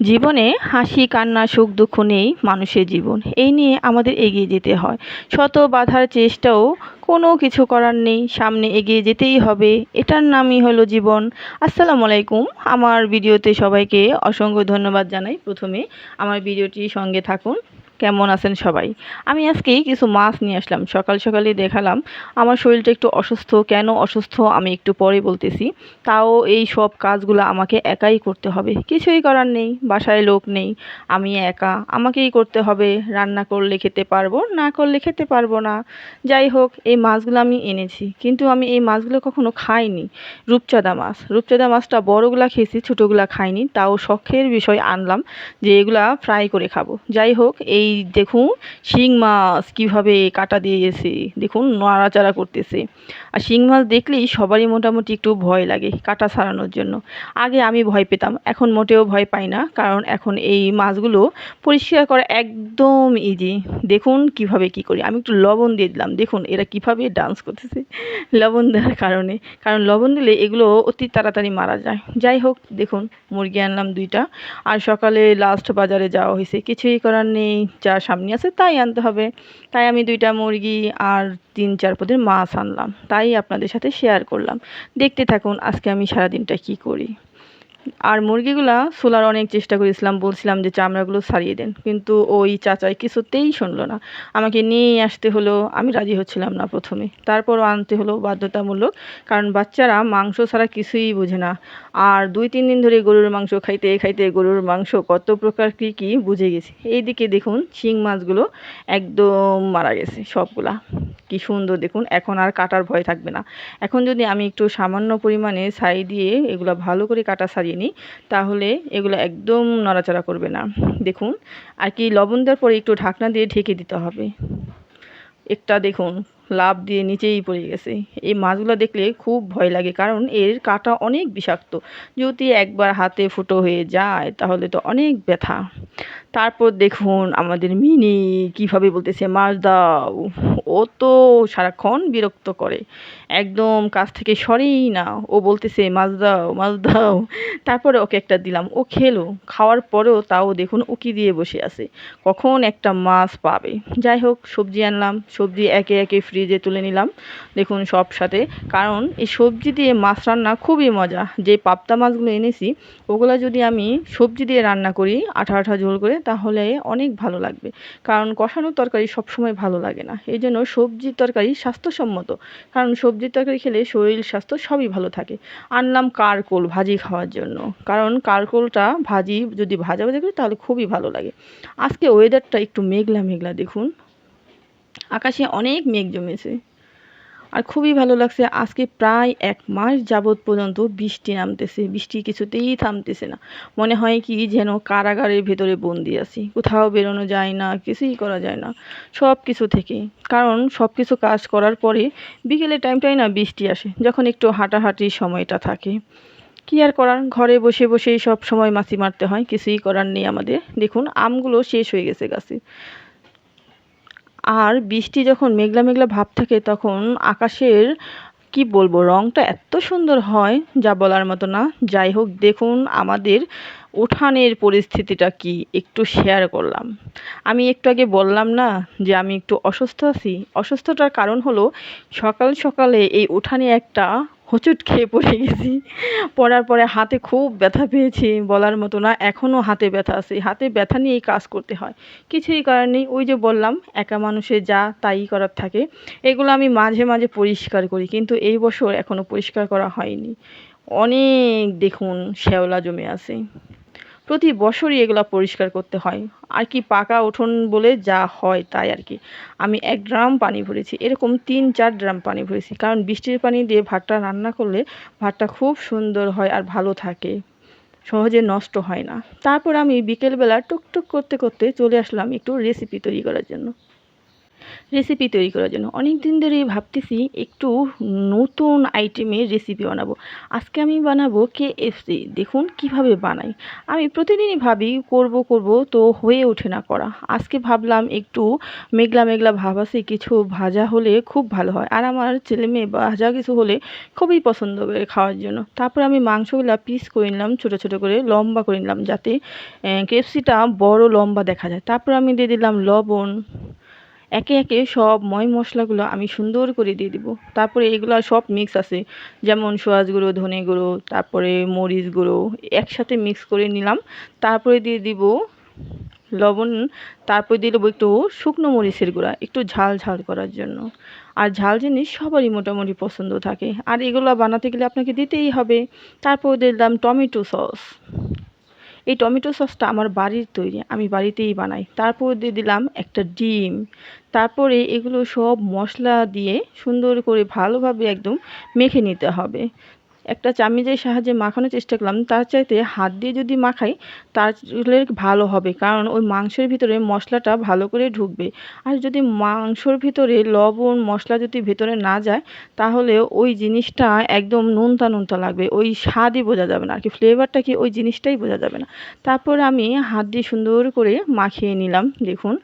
জীবনে হাসি, কান্না, সুখ, দুঃখ নেই মানুষের জীবন। এই নিয়ে আমাদের এগিয়ে যেতে হয়। শত বাধার চেষ্টাও কোনো কিছু করার নেই। সামনে এগিয়ে যেতেই হবে। এটার নামই হলো জীবন। আসসালামু আলাইকুম। আমার ভিডিওতে সবাইকে অসংখ্য ধন্যবাদ জানাই। প্রথমে আমার ভিডিওটি সঙ্গে থাকুন। কেমন আছেন সবাই? আমি আজকে কিছু মাছ নিয়ে আসলাম। সকাল সকালে দেখালাম, আমার শরীরটা একটু অসুস্থ। কেন অসুস্থ? আমি একটু পরে বলতেছি। তাও এই সব কাজগুলো আমাকে একাই করতে হবে। কিছুই করার নেই, বাসায় লোক নেই, আমি একা। আমাকেই করতে হবে। রান্না করলে খেতে পারব, না করলে খেতে পারব না। যাই হোক, এই মাছগুলো আমি এনেছি। কিন্তু আমি এই মাছগুলো কখনো খাইনি। রূপচাঁদা মাছ। রূপচাঁদা মাছটা বড়গুলা খেয়েছি, ছোটোগুলা খাইনি। তাও শখের বিষয় আনলাম যে এগুলা ফ্রাই করে খাব। যাই হোক, এই দেখুন, শিং মাছ কীভাবে কাটা দিয়ে গেছে। দেখুন, নাড়াচাড়া করতেছে। আর শিং মাছ দেখলেই সবারই মোটামুটি একটু ভয় লাগে কাটা ছাড়ানোর জন্য। আগে আমি ভয় পেতাম, এখন মোটেও ভয় পাই না, কারণ এখন এই মাছগুলো পরিষ্কার করা একদম ইজি দেখুন কীভাবে কি করি। আমি একটু লবণ দিয়ে দিলাম। দেখুন, এরা কীভাবে ডান্স করতেছে লবণ দেওয়ার কারণে। কারণ লবণ দিলে এগুলো অতি তাড়াতাড়ি মারা যায়। যাই হোক, দেখুন, মুরগি আনলাম দুইটা। আর সকালে লাস্ট বাজারে যাওয়া হয়েছে। কিছুই করার নেই। যা সামনে আছে তাই আনতে হবে। তাই আমি দুইটা মুরগি আর তিন চার পদের মাছ আনলাম। তাই আপনাদের সাথে শেয়ার করলাম। দেখতে থাকুন আজকে আমি সারাদিনটা কি করি। আর মুরগিগুলা সোলার অনেক চেষ্টা করেছিলাম বলছিলাম যে চামড়াগুলো ছাড়িয়ে দেন, কিন্তু ওই চাচাই কিছুতেই শুনলো না। আমাকে নিয়ে আসতে হলো, আমি রাজি হচ্ছিলাম না প্রথমে। তারপরও আনতে হলো বাধ্যতামূলক, কারণ বাচ্চারা মাংস ছাড়া কিছুই বোঝে না। আর দুই, তিন দিন ধরে গরুর মাংস খাইতে খাইতে গরুর মাংস কত প্রকার কী কী বুঝে গেছি। এইদিকে দেখুন শিং মাছগুলো একদম মারা গেছে সবগুলা। কি সুন্দর দেখুন, এখন আর কাটার ভয় থাকবে না। এখন যদি আমি একটু সামান্য পরিমাণে ছাই দিয়ে এগুলো ভালো করে কাটা সারিয়ে নিই, তাহলে এগুলো একদম নড়াচড়া করবে না। দেখুন, আর কি লবণ দেওয়ার পরে একটু ঢাকনা দিয়ে ঢেকে দিতে হবে। একটা দেখুন লাভ দিয়ে নিচেই পড়ে গেছে। এই মাছগুলো দেখলে খুব ভয় লাগে, কারণ এর কাটা অনেক বিষাক্ত। যদি একবার হাতে ফুটো হয়ে যায়, তাহলে তো অনেক ব্যথা। তারপর দেখুন আমাদের মিনি কীভাবে বলতেছে, মাছ দাও। ও তো সারাক্ষণ বিরক্ত করে। একদম কাছ থেকে সরেই না। ও বলতেছে, মাছ দাও মাছ দাও। তারপরে ওকে একটা দিলাম। ও খেলো। খাওয়ার পরেও তাও দেখুন উকি দিয়ে বসে আছে। কখন একটা মাছ পাবে। যাই হোক, সবজি আনলাম। সবজি একে একে ফ্রিজে তুলে নিলাম। দেখুন সব সাথে। কারণ এই সবজি দিয়ে মাছ রান্না খুবই মজা। যে পাপ্তা মাছগুলো এনেছি, ওগুলো যদি আমি সবজি দিয়ে রান্না করি আঠা আঠা ঝোল করে তাহলে অনেক ভালো লাগবে। কারণ কষানো তরকারি সবসময় ভালো লাগে না। এই জন্য সবজির তরকারি স্বাস্থ্যসম্মত। কারণ সবজির তরকারি খেলে শরীর স্বাস্থ্য সবই ভালো থাকে। আনলাম কারকোল ভাজি খাওয়ার জন্য। কারণ কারকোলটা ভাজি যদি ভাজা ভাজা করি তাহলে খুবই ভালো লাগে। আজকে ওয়েদারটা একটু মেঘলা মেঘলা দেখুন। আকাশে অনেক মেঘ জমেছে। আর খুবই ভালো লাগছে। আজকে প্রায় এক মাস যাবৎ পর্যন্ত বৃষ্টি নামতেছে। বৃষ্টি কিছুতেই থামতেছে না। মনে হয় কি যেন কারাগারের ভেতরে বন্দি আছি। কোথাও বেরোনো যায় না, কিছুই করা যায় না। সব কিছু থেকে। কারণ সব কিছু কাজ করার পরে বিকেলের টাইমটাই না বৃষ্টি আসে, যখন একটু হাঁটাহাঁটির সময়টা থাকে। কি আর করার? ঘরে বসে বসেই সব সময় মাছি মারতে হয়, কিছুই করার নেই আমাদের। দেখুন, আমগুলো শেষ হয়ে গেছে গাছে। আর বৃষ্টি যখন মেঘলা মেঘলা ভাব থাকে তখন আকাশের, কি বলব, রংটা এত সুন্দর হয় যা বলার মতো না। যাই হোক, দেখুন আমাদের উঠানের পরিস্থিতিটা কি, একটু শেয়ার করলাম। আমি একটু আগে বললাম না যে আমি একটু অসুস্থ আছি? অসুস্থতার কারণ হলো সকাল সকালে এই উঠানে একটা হোঁচট খেয়ে পড়ে গেছি। পড়ার পরে হাতে খুব ব্যথা পেয়েছি, বলার মতো না এখনও হাতে ব্যথা আছে। হাতে ব্যথা নিয়েই কাজ করতে হয়। কিছুই করার নেই, ওই যে বললাম, একা মানুষের যা তাই করার থাকে। এগুলো আমি মাঝে মাঝে পরিষ্কার করি, কিন্তু এই বছর এখনও পরিষ্কার করা হয়নি। অনেক দেখুন শ্যাওলা জমে আছে। প্রতি বছরই এগুলো পরিষ্কার করতে হয়। আর কি পাকা উঠোন বলে যা হয় তাই আর কি। আমি এক ড্রাম পানি ভরেছি, এরকম তিন চার ড্রাম পানি ভরেছি। কারণ বৃষ্টির পানি দিয়ে ভাতটা রান্না করলে ভাতটা খুব সুন্দর হয় আর ভালো থাকে। সহজে নষ্ট হয় না। তারপর আমি বিকেলবেলা টুকটুক করতে করতে চলে আসলাম একটু রেসিপি তৈরি করার জন্য। রেসিপি তৈরি করার জন্য। অনেক দিন ধরেই ভাবতেছি একটু নতুন আইটেমের রেসিপি বানাবো। আজকে আমি বানাবো কেএফসি দেখুন কীভাবে বানাই। আমি প্রতিদিনই ভাবি, করব করব তো হয়ে ওঠে না করা। আজকে ভাবলাম একটু মেঘলা মেঘলা ভাব আছে, কিছু ভাজা হলে খুব ভালো হয়। আর আমার ছেলে মেয়ে ভাজা কিছু হলে খুবই পছন্দ করে খাওয়ার জন্য। তারপর আমি মাংসগুলো পিস করে নিলাম, ছোটো ছোটো করে লম্বা করে নিলাম যাতে কেএফসিটা বড় লম্বা দেখা যায়। তারপর আমি দিয়ে দিলাম লবণ একে একে সব ময় মশলাগুলো আমি সুন্দর করে দিয়ে দিব। তারপরে এগুলো সব মিক্স আছে। যেমন সোয়াজ গুঁড়ো, ধনে গুঁড়ো, তারপরে মরিচ গুঁড়ো একসাথে মিক্স করে নিলাম। তারপরে দিয়ে দিব লবণ, তারপরে দিয়ে দেবো একটু শুকনো মরিচের গুঁড়া, একটু ঝাল ঝাল করার জন্য। আর ঝাল জিনিস সবারই মোটামুটি পছন্দ থাকে। আর এগুলো বানাতে গেলে আপনাকে দিতেই হবে। তারপর দিলাম টমেটো সস। এই টমেটো সসটা আমার বাড়ির তৈরি, আমি বাড়িতেই বানাই। তারপর দিয়ে দিলাম একটা ডিম। তারপরে এগুলো সব মশলা দিয়ে সুন্দর করে ভালোভাবে একদম মেখে নিতে হবে। একটা চামিচের সাহায্যে মাখানোর চেষ্টা করলাম। তার চাইতে হাত দিয়ে যদি মাখাই তাহলে ভালো হবে, কারণ ওই মাংসের ভিতরে মশলাটা ভালো করে ঢুকবে। আর যদি মাংসর ভিতরে লবণ মশলা যদি ভেতরে না যায়, তাহলে ওই জিনিসটা একদম নুনতা নুনতা লাগবে, ওই স্বাদই বোঝা যাবে না। আর কি ফ্লেভারটা কি ওই জিনিসটাই বোঝা যাবে না। তারপর আমি হাত দিয়ে সুন্দর করে মাখিয়ে নিলাম, দেখুন।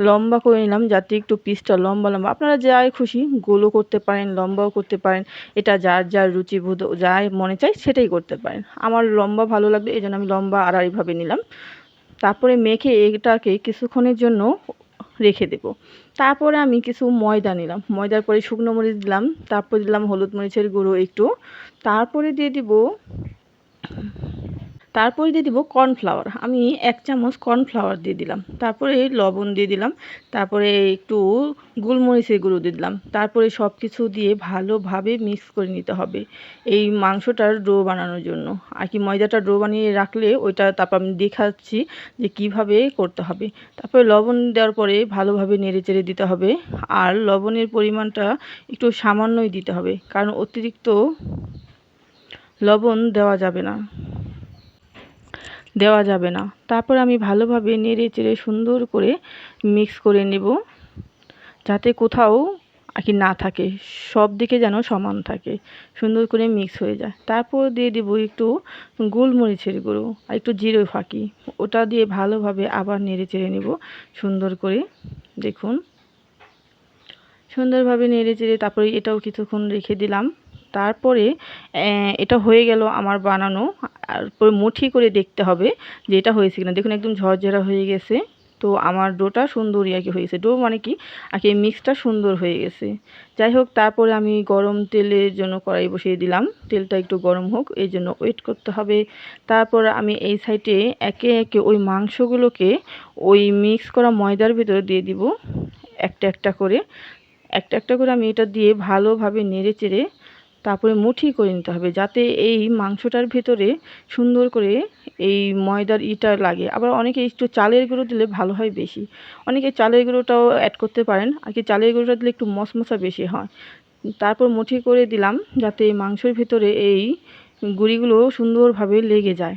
লম্বা করে নিলাম যাতে একটু পিসটা লম্বা লম্বা। আপনারা যাই খুশি, গোলও করতে পারেন, লম্বাও করতে পারেন। এটা যার যার রুচিবোধ যাই মনে চায় সেটাই করতে পারেন। আমার লম্বা ভালো লাগবে এই জন্য আমি লম্বা আড়াআড়িভাবে নিলাম। তারপরে মেখে এটাকে কিছুক্ষণের জন্য রেখে দেব। তারপরে আমি কিছু ময়দা নিলাম। ময়দার পরে শুকনো মরিচ দিলাম, তারপর দিলাম হলুদ মরিচের গুঁড়ো একটু। তারপরে দিয়ে দিব তারপরে দিয়ে দিব কর্নফ্লাওয়ার। আমি এক চামচ কর্নফ্লাওয়ার দিয়ে দিলাম। তারপরে লবণ দিয়ে দিলাম। তারপরে একটু গোলমরিচের গুঁড়ো দিয়ে দিলাম। তারপরে সব কিছু দিয়ে ভালোভাবে মিক্স করে নিতে হবে এই মাংসটার ডো বানানোর জন্য। আর কি ময়দাটা ডো বানিয়ে রাখলে ওইটা তারপর আমি দেখাচ্ছি যে কীভাবে করতে হবে। তারপরে লবণ দেওয়ার পরে ভালোভাবে নেড়ে চেড়ে দিতে হবে। আর লবণের পরিমাণটা একটু সামান্যই দিতে হবে। কারণ অতিরিক্ত লবণ দেওয়া যাবে না। দেওয়া যাবে না। তারপর আমি ভালোভাবে নেড়ে চেড়ে সুন্দর করে মিক্স করে নেব। যাতে কোথাও আর কি না থাকে, সব দিকে যেন সমান থাকে, সুন্দর করে মিক্স হয়ে যায়। তারপর দিয়ে দেবো একটু গোলমরিচের গুঁড়ো আর একটু জিরে ফাঁকি। ওটা দিয়ে ভালোভাবে আবার নেড়ে চেড়ে নেব সুন্দর করে। দেখুন। সুন্দরভাবে নেড়ে চেড়ে তারপরে এটাও কিছুক্ষণ রেখে দিলাম। তারপরে এটা হয়ে গেল আমার বানানো। আর তারপরে মুঠি করে দেখতে হবে যে এটা হয়েছে কিনা। দেখুন একদম ঝরঝরা হয়ে গেছে। তো আমার ডোটা সুন্দরই আর কি হয়েছে। ডো মানে কি? আর কি মিক্সটা সুন্দর হয়ে গেছে। যাই হোক, তারপরে আমি গরম তেলের জন্য কড়াই বসিয়ে দিলাম। তেলটা একটু গরম হোক এই জন্য ওয়েট করতে হবে। তারপর আমি এই সাইডে একে একে ওই মাংসগুলোকে ওই মিক্স করা ময়দার ভিতরে দিয়ে দিব। একটা একটা করে। একটা একটা করে আমি এটা দিয়ে ভালোভাবে নেড়ে চেড়ে তারপরে মুঠি করে নিতে হবে যাতে এই মাংসটার ভেতরে সুন্দর করে এই ময়দার ইটা লাগে। আবার অনেকে একটু চালের গুঁড়ো দিলে ভালো হয় বেশি। অনেকে চালের গুঁড়োটাও অ্যাড করতে পারেন, আর কি চালের গুঁড়োটা দিলে একটু মশমশা বেশি হয়। তারপর মুঠি করে দিলাম যাতে মাংসের ভেতরে এই গুঁড়িগুলো সুন্দরভাবে লেগে যায়।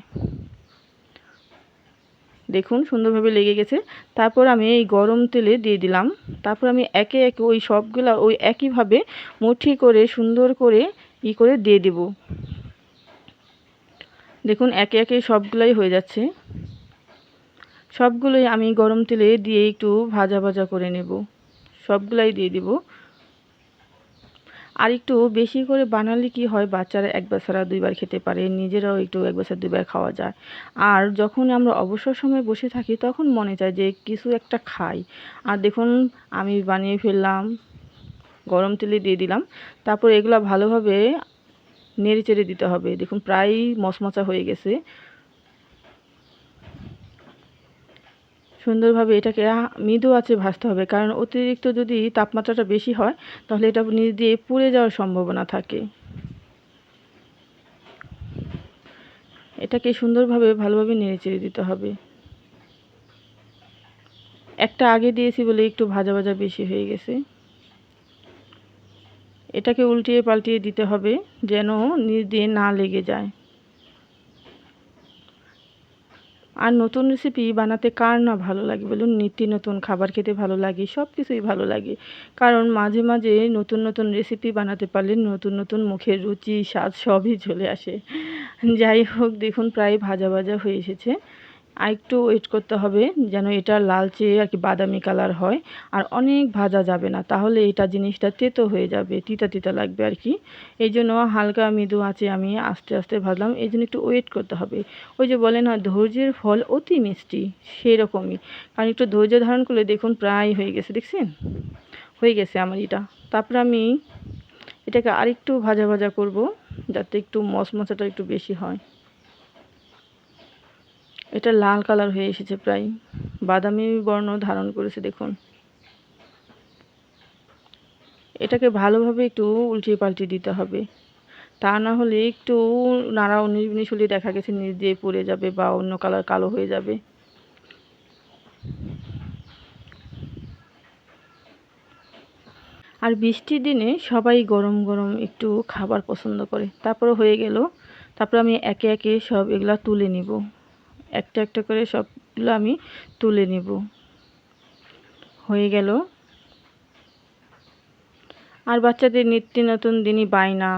দেখুন সুন্দরভাবে লেগে গেছে। তারপর আমি এই গরম তেলে দিয়ে দিলাম। তারপর আমি একে একে ওই সবগুলা ওই একইভাবে মুঠি করে সুন্দর করে ই করে দিয়ে দেব। দেখুন একে একে সবগুলাই হয়ে যাচ্ছে। সবগুলোই আমি গরম তেলে দিয়ে একটু ভাজা ভাজা করে নেব। সবগুলাই দিয়ে দিব। আর একটু বেশি করে বানালে কি হয়, বাচ্চারা একবার ছাড়া দুইবার খেতে পারে, নিজেরাও একটু একবার ছাড়া দুইবার খাওয়া যায়। আর যখন আমরা অবসর সময় বসে থাকি, তখন মনে চায় যে কিছু একটা খাই। আর দেখুন, আমি বানিয়ে ফেললাম, গরম তেলে দিয়ে দিলাম, তারপর এগুলো ভালোভাবে নেড়ে চেড়ে দিতে হবে। দেখুন, প্রায় মশমচা হয়ে গেছে। সুন্দরভাবে এটাকে মৃদু আছে ভাজতে হবে। কারণ অতিরিক্ত যদি তাপমাত্রাটা বেশি হয়, তাহলে এটা নিচ দিয়ে পুড়ে যাওয়ার সম্ভাবনা থাকে। এটাকে সুন্দরভাবে ভালোভাবে নেড়ে চেড়ে দিতে হবে। একটা আগে দিয়েছি বলে একটু ভাজা ভাজা বেশি হয়ে গেছে। এটাকে উল্টিয়ে পাল্টিয়ে দিতে হবে, যেন নিচ দিয়ে না লেগে যায়। আর নতুন রেসিপি বানাতে কার না ভালো লাগে বলুন? নিত্য নতুন খাবার খেতে ভালো লাগে, সব কিছুই ভালো লাগে। কারণ মাঝে মাঝে নতুন নতুন রেসিপি বানাতে পারলে নতুন নতুন মুখের রুচি, স্বাদ সবই চলে আসে। যাই হোক, দেখুন প্রায় ভাজা ভাজা হয়ে এসেছে। আর একটু ওয়েট করতে হবে যেন এটা লালচে আর কি বাদামি কালার হয়। আর অনেক ভাজা যাবে না, তাহলে এটা জিনিসটা তেতো হয়ে যাবে, তিতা তিতা লাগবে আর কি। এই জন্য হালকা মৃদু আছে আমি আস্তে আস্তে ভাজলাম, এই জন্য একটু ওয়েট করতে হবে। ওই যে বলে না, ধৈর্যের ফল অতি মিষ্টি, সেরকমই। কারণ একটু ধৈর্য ধারণ করলে দেখুন প্রায় হয়ে গেছে, দেখছেন? হয়ে গেছে আমার এটা। তারপরে আমি এটাকে আরেকটু ভাজা ভাজা করব, যাতে একটু মশমশাটা একটু বেশি হয়। এটা লাল কালার হয়ে এসেছে প্রায়। বাদামি বর্ণ ধারণ করেছে, দেখুন। এটাকে ভালোভাবে একটু উল্টিয়ে পাল্টে দিতে হবে। তা না হলে একটু নাড়া উনিশ বিনিশ হলে দেখা গেছে নিচ দিয়ে পড়ে যাবে বা অন্য কালার কালো হয়ে যাবে। আর বৃষ্টির দিনে সবাই গরম গরম একটু খাবার পছন্দ করে। তারপরে হয়ে গেল, তারপর আমি একে একে সব এগুলা তুলে নিব। একটা একটা করে সবগুলো আমি তুলে নেব। হয়ে গেল। আর বাচ্চাদের নিত্য নতুন দিনই বায়না।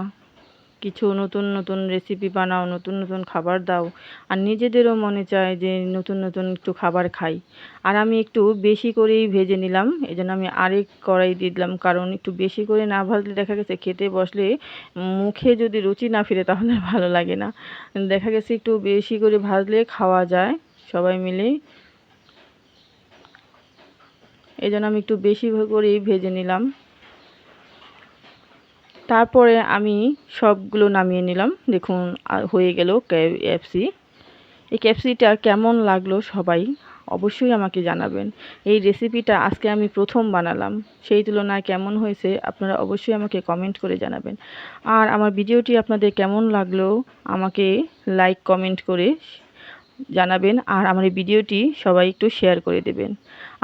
কিছু নতুন নতুন রেসিপি বানাও, নতুন নতুন খাবার দাও। আর নিজেদেরও মনে চায় যে নতুন নতুন একটু খাবার খাই। আর আমি একটু বেশি করেই ভেজে নিলাম। এই জন্য আমি আরেক কড়াই দিয়ে দিলাম। কারণ একটু বেশি করে না ভাজলে দেখা গেছে খেতে বসলে মুখে যদি রুচি না ফিরে তাহলে ভালো লাগে না। দেখা গেছে একটু বেশি করে ভাজলে খাওয়া যায় সবাই মিলে। এই জন্য আমি একটু বেশি করেই ভেজে নিলাম। তারপরে আমি সবগুলো নামিয়ে নিলাম। দেখুন হয়ে গেল ক্যাপসি এই ক্যাপসিটা কেমন লাগল সবাই অবশ্যই আমাকে জানাবেন। এই রেসিপিটা আজকে আমি প্রথম বানালাম। সেই তুলনায় কেমন হয়েছে আপনারা অবশ্যই আমাকে কমেন্ট করে জানাবেন। আর আমার ভিডিওটি আপনাদের কেমন লাগল আমাকে লাইক কমেন্ট করে জানাবেন। আর আমার এই ভিডিওটি সবাই একটু শেয়ার করে দেবেন।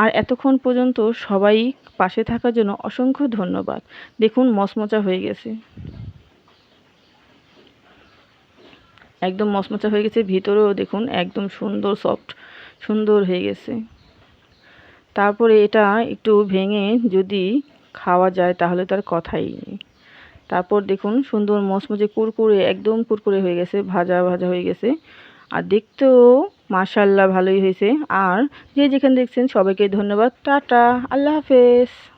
আর এতক্ষণ পর্যন্ত সবাই পাশে থাকার জন্য অসংখ্য ধন্যবাদ। দেখুন, মচমচা হয়ে গেছে। একদম মচমচা হয়ে গেছে, ভিতরেও দেখুন, একদম সুন্দর সফট সুন্দর হয়ে গেছে। তারপরে এটা একটু ভেঙে যদি খাওয়া যায়, তাহলে তার কথাই নেই। তারপর দেখুন, সুন্দর মচমচে কুরকুরে, একদম কুরকুরে হয়ে গেছে, ভাজা ভাজা হয়ে গেছে। আর দেখতেও মাশাল্লাহ ভালোই হয়েছে। আর যে যেখানে দেখছেন সবাইকে ধন্যবাদ। টাটা আল্লাহ হাফেজ।